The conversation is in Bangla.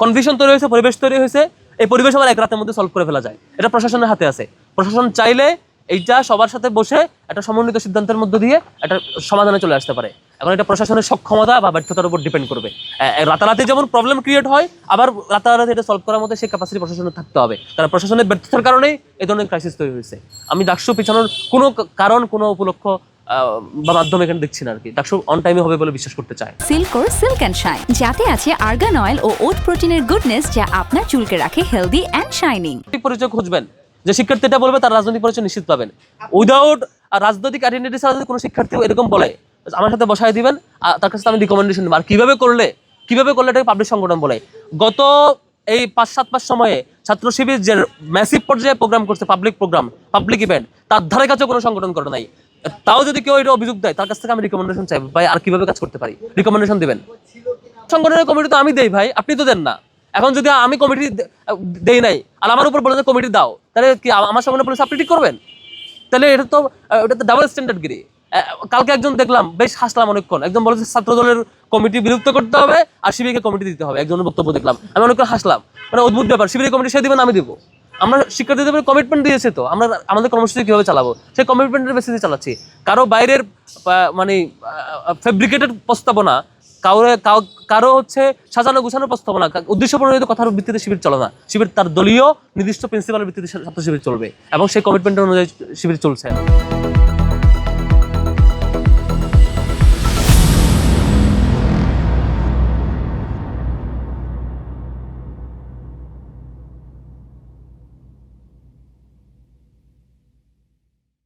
কনফিউশন তৈরি হয়েছে, পরিবেশ তৈরি হয়েছে, এই পরিবেশ আবার এক রাতের মধ্যে সলভ করে ফেলা যায়। এটা প্রশাসনের হাতে আছে। প্রশাসন চাইলে এইটা সবার সাথে বসে একটা সমন্বিত সিদ্ধান্তের মধ্য দিয়ে একটা সমাধানে চলে আসতে পারে। এখন এটা প্রশাসনের সক্ষমতা বা ব্যর্থতার উপর ডিপেন্ড করবে। রাতারাতি যেমন প্রবলেম ক্রিয়েট হয়, আবার রাতারাতি এটা সলভ করার মধ্যে সেই ক্যাপাসিটি প্রশাসনের থাকতে হবে। কারণ প্রশাসনের ব্যর্থতার কারণেই এই ধরনের ক্রাইসিস তৈরি হয়েছে। আমি ডাকসু পিছানোর কোনো কারণ, কোনো উপলক্ষ বা মাধ্যম এখানে দেখছি না আর কি ডাকসু অন টাইমে হবে বলে বিশ্বাস করতে চাই সিল্কোর সিল্ক অ্যান্ড শাইন যাতে আছে আর্গান অয়েল ও ওট প্রোটিনের গুডনেস যা আপনার চুলকে রাখে হেলদি অ্যান্ড শাইনিং পরিচয় খুঁজবেন। যে শিক্ষার্থীটা বলবে তার রাজনৈতিক পরিচয় নিশ্চিত পাবেন। উইদাউট রাজনৈতিক আইডেন্টিটি ছাড়া যদি কোনো শিক্ষার্থী এরকম বলে আমার সাথে বসায় দিবেন আর তার কাছে আমি রিকমেন্ডেশন দেবো। আর কীভাবে করলে কীভাবে করলে এটাকে পাবলিক সংগঠন বলে? গত এই পাঁচ সাত মাস সময়ে ছাত্র শিবির যে ম্যাসিভ পর্যায়ে প্রোগ্রাম করছে পাবলিক প্রোগ্রাম পাবলিক ইভেন্ট তার ধারে কাছে কোনো সংগঠন করে নাই। তাও যদি কেউ এটা অভিযোগ দেয়, তার কাছ থেকে আমি রিকমেন্ডেশন চাইব ভাই, আর কীভাবে কাজ করতে পারি? রিকমেন্ডেশন দিবেন। সংগঠনের কমিটি তো আমি দেই, ভাই। আপনি তো দেন না। এখন যদি আমি কমিটি দেই নাই, আর আমার উপর বলে যে কমিটি দাও, তাহলে কি আমার সংগঠনের পুলিশ আপনি ঠিক করবেন? তাহলে এটা তো এটা তো ডাবল স্ট্যান্ডার্ড গিরি। কালকে একজন দেখলাম, বেশ হাসলাম অনেকক্ষণ। একজন বলেছে ছাত্র দলের কমিটি বিলুপ্ত করতে হবে, আর শিবিরকে কমিটি দিতে হবে। একজনের বক্তব্য দেখলাম। আমি অনেকক্ষণ হাসলাম। মানে অদ্ভুত ব্যাপার। শিবিরের কমিটি সে দিবেন আমি দিব। আমরা শিক্ষার্থীদের কমিটমেন্ট দিয়েছে তো, আমরা আমাদের কর্মসূচি কীভাবে চালাবো? সেই কমিটমেন্টের বেসিসে চালাচ্ছি। কারও বাইরের মানে ফেব্রিকেটেড প্রস্তাবনা কারও কাউ- কারও হচ্ছে সাজানো গুছানোর প্রস্তাবনা উদ্দেশ্য প্রণোদিত কথার ভিত্তিতে শিবির চলে না। শিবির তার দলীয় নির্দিষ্ট প্রিন্সিপালের ভিত্তিতে ছাত্র শিবির চলবে এবং সেই কমিটমেন্টের অনুযায়ী শিবির চলছে।